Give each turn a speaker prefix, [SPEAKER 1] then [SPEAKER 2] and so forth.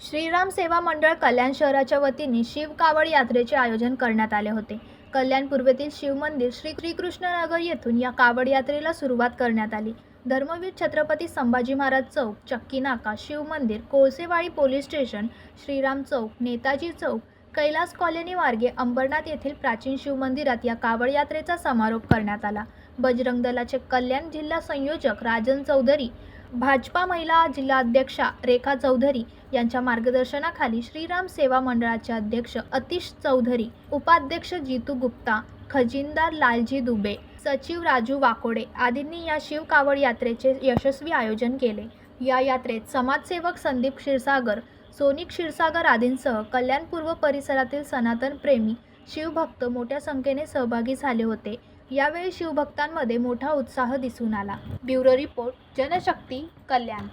[SPEAKER 1] श्रीराम सेवा मंडळ कल्याण शहराच्या वतीने शिव कावड यात्रेचे आयोजन करण्यात आले होते. कल्याण पूर्वेतील शिवमंदिर श्री श्रीकृष्णनगर येथून या कावड यात्रेला सुरुवात करण्यात आली. धर्मवीर छत्रपती संभाजी महाराज चौक चक्की नाका शिवमंदिर कोळसेवाडी पोलीस स्टेशन श्रीराम चौक नेताजी चौक कैलास कॉलनी मार्गे अंबरनाथ येथील प्राचीन शिवमंदिरात या कावड यात्रेचा समारोप करण्यात आला. बजरंग दलाचे कल्याण जिल्हा संयोजक राजन चौधरी भाजपा महिला जिल्हाध्यक्षा रेखा चौधरी यांच्या मार्गदर्शनाखाली श्रीराम सेवा मंडळाचे अध्यक्ष अतिश चौधरी उपाध्यक्ष जितू गुप्ता खजिनदार लालजी दुबे सचिव राजू वाकोडे आदींनी या शिव कावड यात्रेचे यशस्वी आयोजन केले. या यात्रेत समाजसेवक संदीप क्षीरसागर सोनिक क्षीरसागर आदींसह कल्याणपूर्व परिसरातील सनातन प्रेमी शिवभक्त मोठ्या संख्येने सहभागी झाले होते. यावेळी शिवभक्तांमध्ये मोठा उत्साह दिसून आला. Bureau report Janshakti Kalyan.